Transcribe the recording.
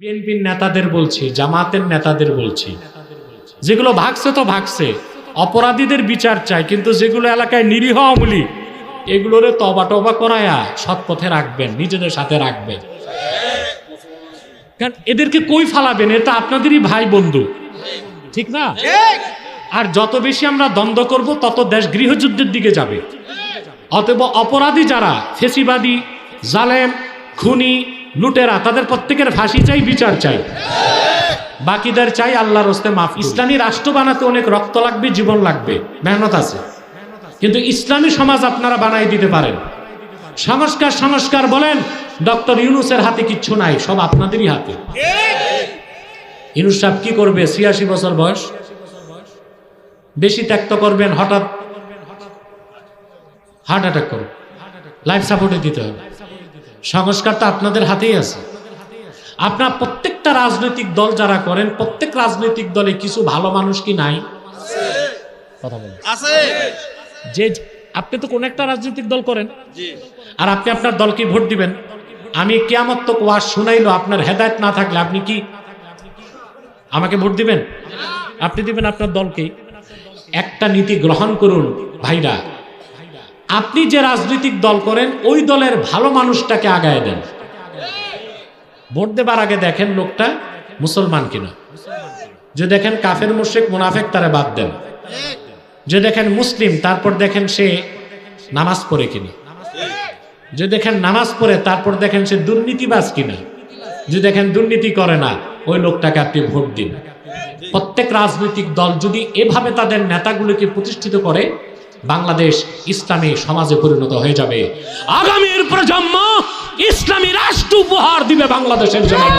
বিএনপির নেতাদের বলছি, জামাতের নেতাদের বলছি। যেগুলো ভাগছে তো ভাগছে, অপরাধীদের বিচার চাই, কিন্তু যেগুলো এলাকায় নিরীহ আমলি এগুলোরে তবা টবা করায়া সৎ পথে রাখবেন, নিজেদের সাথে রাখবেন। কারণ এদেরকে কই ফালাবেন? এটা আপনাদেরই ভাই বন্ধু। ঠিক না? আর যত বেশি আমরা দ্বন্দ্ব করব, তত দেশ গৃহযুদ্ধের দিকে যাবে। অতএব অপরাধী যারা, ফেসিবাদী, জালেম, খুনি লুটেরা, তাদের প্রত্যেকের ফাঁসি চাই, বিচার চাই। বাকিদের চাই আল্লাহর হস্তে মাফ। ইসলামী রাষ্ট্র বানাতে অনেক রক্ত লাগবে, জীবন লাগবে, মেহনত আছে। কিন্তু ইসলামী সমাজ আপনারা বানাই দিতে পারেন। সংস্কার সংস্কার বলেন, ডক্টর ইউনুসের হাতে কিচ্ছু নাই, সব আপনাদেরই হাতে। ইউনুস সাহেব কি করবে? ছিয়াশি বছর বয়স। বেশি ত্যাক্ত করবেন, হঠাৎ হার্ট অ্যাটাক করবে লাইফ সাপোর্টে দিতে হবে। সংস্কার তো আপনাদের হাতেই আছে। আপনার প্রত্যেকটা রাজনৈতিক দল যারা করেন প্রত্যেক রাজনৈতিক দলে কিছু ভালো মানুষ কি নাই? কথা বলেন। যে আপনি তো কোন একটা রাজনৈতিক দল করেন আর আপনি আপনার দলকে ভোট দিবেন আমি কেয়ামত তো ওয়াজ শুনাইলো আপনার হেদায়ত না থাকলে আপনি কি আমাকে ভোট দিবেন? আপনি দিবেন আপনার দলকে। একটা নীতি গ্রহণ করুন ভাইরা। আপনি যে রাজনৈতিক দল করেন, ওই দলের ভালো মানুষটাকে আগায় দেন। ভোট দেবার আগে দেখেন লোকটা মুসলমান কিনা। যে দেখেন কাফের মুশেক মুনাফেক, তারা বাদ দেন। যে দেখেন মুসলিম, তারপর দেখেন সে নামাজ পড়ে কিনা। যে দেখেন নামাজ পড়ে, তারপর দেখেন সে দুর্নীতিবাজ কিনা। যে দেখেন দুর্নীতি করে না, ওই লোকটাকে আপনি ভোট দিন। প্রত্যেক রাজনৈতিক দল যদি এভাবে তাদের নেতাগুলোকে প্রতিষ্ঠিত করে বাংলাদেশ ইসলামী সমাজে পরিণত হয়ে যাবে। আগামীর প্রজন্ম ইসলামী রাষ্ট্র উপহার দিবে বাংলাদেশের জন্য